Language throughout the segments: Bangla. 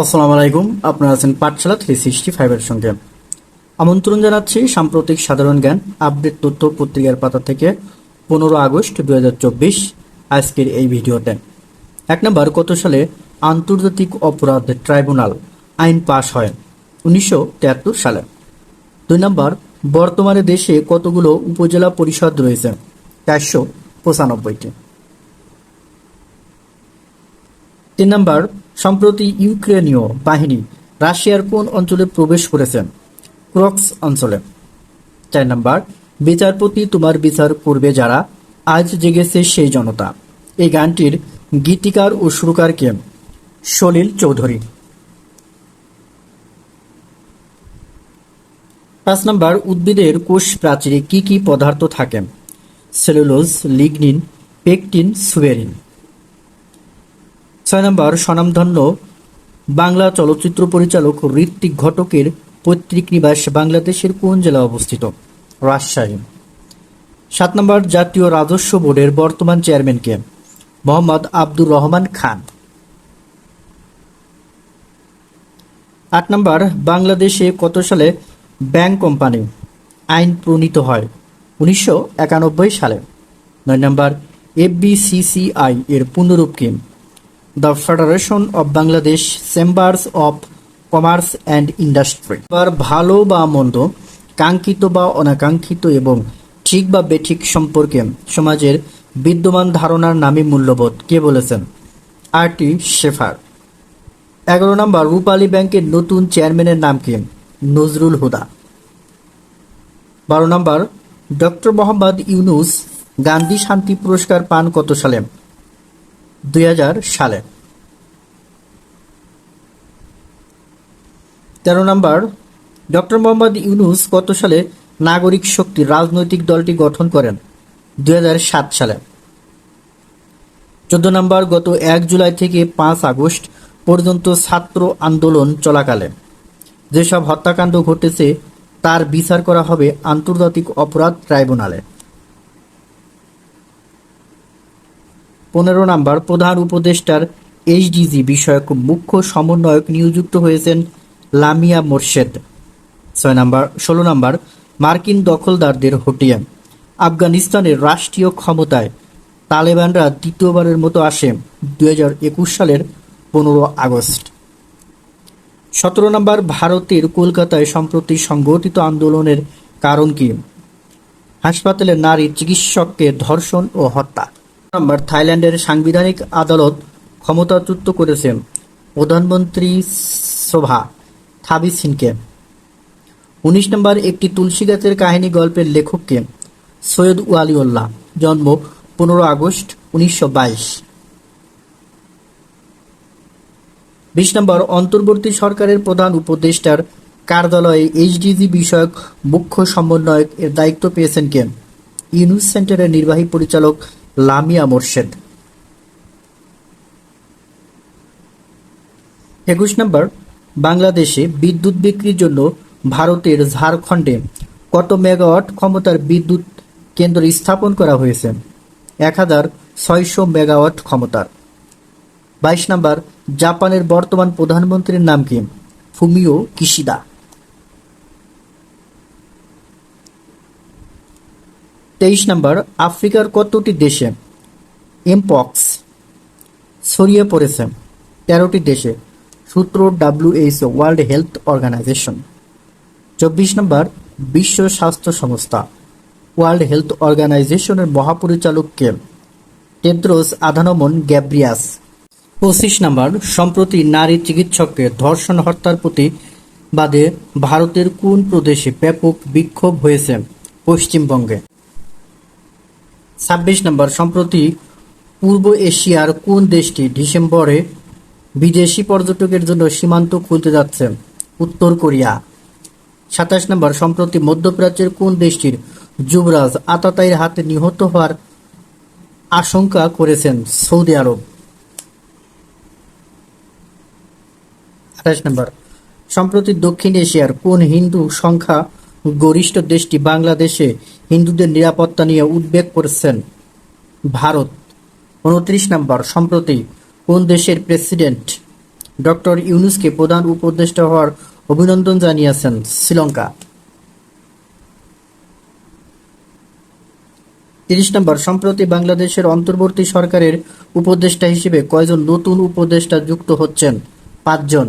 আসসালামু আলাইকুম। আপনারা আছেন পাঠশালা থ্রি সিক্সটি ফাইভের সঙ্গে। আমন্ত্রণ জানাচ্ছি সাম্প্রতিক সাধারণ জ্ঞান আপডেট তথ্য পত্রিকার পাতা থেকে পনেরো আগস্ট দু হাজার চব্বিশ আজকের এই ভিডিওতে। এক নম্বর, কত সালে আন্তর্জাতিক অপরাধ ট্রাইব্যুনাল আইন পাশ হয়? উনিশশো সালে। দুই নম্বর, বর্তমানে দেশে কতগুলো উপজেলা পরিষদ রয়েছে? চারশো পঁচানব্বইটি। তিন নম্বর সম্প্রতি ইউক্রেনীয় বাহিনী রাশিয়ার কোন অঞ্চলে প্রবেশ করেছে ক্রক্স অঞ্চলে। চার নম্বর, বিচারপতি তোমার বিচার করবে যারা? আজ জেগেছে সেই জনতা। এই গানটির গীতিকার ও সুরকার কে? সলিল চৌধুরী। পাঁচ নম্বর, উদ্ভিদের কোষ প্রাচীরে কি কি পদার্থ থাকে? Cellulose, lignin, pectin, suberin. ছয় নম্বর, স্বনামধন্য বাংলা চলচ্চিত্র পরিচালক ঋত্বিক ঘটকের পৈতৃক নিবাস বাংলাদেশের কোন জেলা অবস্থিত? রাজশাহী। সাত নম্বর, জাতীয় রাজস্ব বোর্ডের বর্তমান চেয়ারম্যান কে? মোহাম্মদ আব্দুর রহমান খান। আট নম্বর, বাংলাদেশে কত সালে ব্যাংক কোম্পানি আইন প্রণীত হয়? উনিশশো একানব্বই সালে। নয় নম্বর, এফবিসিসিআই এর পূর্ণরূপ কি? The federation of Bangladesh chambers of commerce and industry এবার ভালো বা মন্দ, কাঙ্ক্ষিত বা অনাকাঙ্ক্ষিত এবং ঠিক বা বেঠিক সম্পর্কে সমাজের বিদ্যমান ধারণার নামই মূল্যবোধ, কে বলেছেন? R T Schaefer. এগারো নম্বর, রূপালী ব্যাংকের নতুন চেয়ারম্যানের নাম কি? নজরুল হুদা। বারো নম্বর, ডক্টর মোহাম্মদ ইউনুস গান্ধী শান্তি পুরস্কার পান কত সালে? দুই হাজার সালে। তেরো নম্বর, ডক্টর মোহাম্মদ ইউনুস কত সালে নাগরিক শক্তি রাজনৈতিক দলটি গঠন করেন? দুই হাজার সাত সালে। চোদ্দ নম্বর, গত এক জুলাই থেকে পাঁচ আগস্ট পর্যন্ত ছাত্র আন্দোলন চলাকালে। যেসব হত্যাকাণ্ড ঘটেছে, তার বিচার করা হবে আন্তর্জাতিক অপরাধ ট্রাইব্যুনালে। পনেরো নম্বর প্রধান উপদেষ্টার এইচডিজি বিষয়ক মুখ্য সমন্বয়ক নিয়োজিত হয়েছেন লামিয়া মোর্শেদ। ছয় নম্বর, ষোলো নম্বর, মার্কিন দখলদারদের হটিয়ে। আফগানিস্তানের রাষ্ট্রীয় ক্ষমতায় তালেবানরা দ্বিতীয়বারের মতো আসে দুই হাজার একুশ সালের পনেরো আগস্ট। সতেরো নম্বর, ভারতের কলকাতায় সম্প্রতি সংগঠিত আন্দোলনের কারণ কি? হাসপাতালে নারী চিকিৎসককে ধর্ষণ ও হত্যা। নম্বর থাইল্যান্ডের সাংবিধানিক আদালত ক্ষমতাচ্যুত করেছে প্রধানমন্ত্রী শোভা থাবিসিনকে। উনিশ নম্বর একটি তুলসী গাছের কাহিনী গল্পের লেখককে সৈয়দ ওয়ালিউল্লাহ, জন্ম পনেরো আগস্ট উনিশশো বাইশ। বিশ নম্বর, অন্তর্বর্তী সরকারের প্রধান উপদেষ্টার কার্যালয়ে এইচডিজি বিষয়ক মুখ্য সমন্বয়ক এর দায়িত্ব পেয়েছেন কে? ইউনুস সেন্টারের নির্বাহী পরিচালক লামিয়া মোর্শেদ। একুশ নম্বর, বাংলাদেশে বিদ্যুৎ বিক্রির জন্য ভারতের ঝাড়খণ্ডে কত মেগাওয়াট ক্ষমতার বিদ্যুৎ কেন্দ্র স্থাপন করা হয়েছে? এক হাজার ছয়শো মেগাওয়াট ক্ষমতার বাইশ নম্বর, জাপানের বর্তমান প্রধানমন্ত্রীর নাম কি? Fumio Kishida. তেইশ নম্বর, আফ্রিকার কতটি দেশে এমপক্স ছড়িয়ে পড়েছে? তেরোটি দেশে, সূত্র ডাব্লিউএইচও ওয়ার্ল্ড হেলথ অর্গানাইজেশন চব্বিশ নম্বর, বিশ্ব স্বাস্থ্য সংস্থা ওয়ার্ল্ড হেলথ অর্গানাইজেশনের মহাপরিচালককে টেদ্রোস আধানমন গ্যাব্রিয়াস। পঁচিশ নম্বর, সম্প্রতি নারী চিকিৎসককে ধর্ষণ হত্যার প্রতি বাদে ভারতের কোন প্রদেশে ব্যাপক বিক্ষোভ হয়েছে? পশ্চিমবঙ্গে। ছাব্বিশ নম্বর, সম্প্রতি পূর্ব এশিয়ার কোন দেশটি ডিসেম্বরে বিদেশি পর্যটকের জন্য সীমান্ত খুলতে যাচ্ছে? উত্তর কোরিয়া। সাতাশ নম্বর, সম্প্রতি মধ্যপ্রাচ্যের কোন দেশটির যুবরাজ আতাতাইয়ের হাতে নিহত হওয়ার আশঙ্কা করেছেন সৌদি আরব? নম্বর, সম্প্রতি দক্ষিণ এশিয়ার কোন হিন্দু সংখ্যা গরিষ্ঠ দেশটি বাংলাদেশে হিন্দুদের নিরাপত্তা নিয়ে উদ্বেগ করেছেন ভারত। উনত্রিশ নম্বর, সম্প্রতি কোন দেশের প্রেসিডেন্ট ডক্টর ইউনুসকে প্রধান উপদেষ্টা হওয়ার অভিনন্দন জানিয়েছেন শ্রীলঙ্কা? তিরিশ নম্বর, সম্প্রতি বাংলাদেশের অন্তর্বর্তী সরকারের উপদেষ্টা হিসেবে কয়জন নতুন উপদেষ্টা যুক্ত হচ্ছেন? পাঁচজন।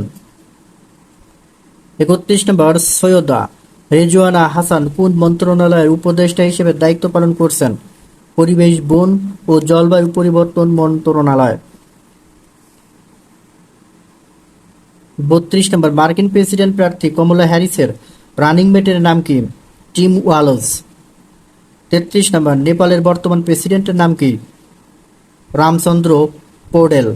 একত্রিশ নম্বর, সৈয়দা রেজওয়ানা হাসান কোন মন্ত্রণালয়ের উপদেষ্টা হিসেবে দায়িত্ব পালন করছেন পরিবেশ, বন ও জলবায়ু পরিবর্তন মন্ত্রণালয়। বত্রিশ নম্বর, মার্কিন প্রেসিডেন্ট প্রার্থী কমলা হ্যারিসের রানিং মেটের নাম কি? টিম ওয়ালজ তেত্রিশ নম্বর, নেপালের বর্তমান প্রেসিডেন্টের নাম কি? রামচন্দ্র পৌডেল।